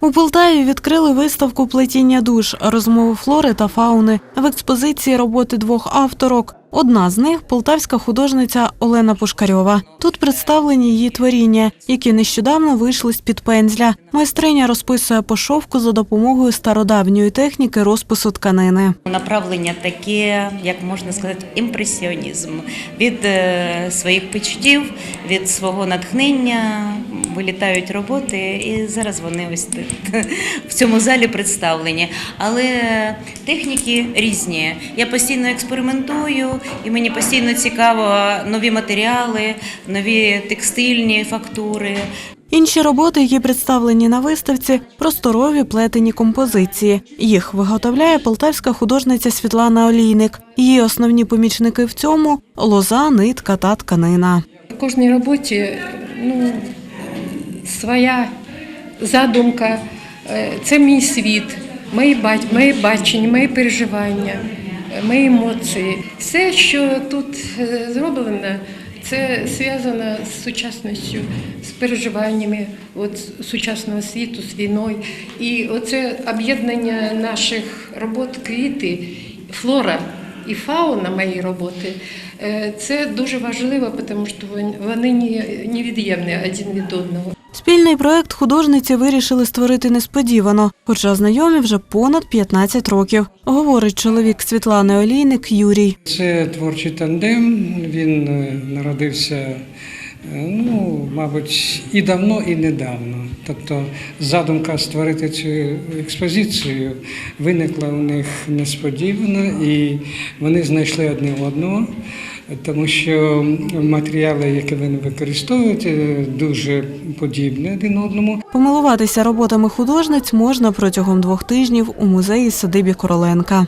У Полтаві відкрили виставку плетіння душ, розмови флори та фауни. В експозиції роботи двох авторок. Одна з них полтавська художниця Олена Пушкарьова. Тут представлені її творіння, які нещодавно вийшли з під пензля. Майстриня розписує по шовку за допомогою стародавньої техніки розпису тканини. Направлення таке, як можна сказати, імпресіонізм від е, своїх почуттів, від свого натхнення вилітають роботи, і зараз вони ось тут в цьому залі представлені. Але техніки різні. Я постійно експериментую, і мені постійно цікаво нові матеріали, нові текстильні фактури. Інші роботи, які представлені на виставці, просторові плетені композиції. Їх виготовляє полтавська художниця Світлана Олійник. Її основні помічники в цьому лоза, нитка та тканина. В кожній роботі ну, своя задумка, Е, це мій світ, мої, мої бачення, мої переживання, мої емоції. Все, що тут е, зроблено, це зв'язано з сучасністю, з переживаннями от, сучасного світу, з війною. І оце об'єднання наших робот квіти, флора і фауна моєї роботи. е, Це дуже важливо, тому що вони не- невід'ємні один від одного. Спільний проект художниці вирішили створити несподівано, хоча знайомі вже понад 15 років, говорить чоловік Світлани Олійник Юрій. Це творчий тандем. Він е, народився, е, ну, мабуть, і давно, і недавно. Тобто задумка створити цю експозицію виникла у них несподівано, і вони знайшли одне одного. Тому що матеріали, які вони використовують, е, дуже подібні один одному. Помилуватися роботами художниць можна протягом двох тижнів у музеї садибі Короленка.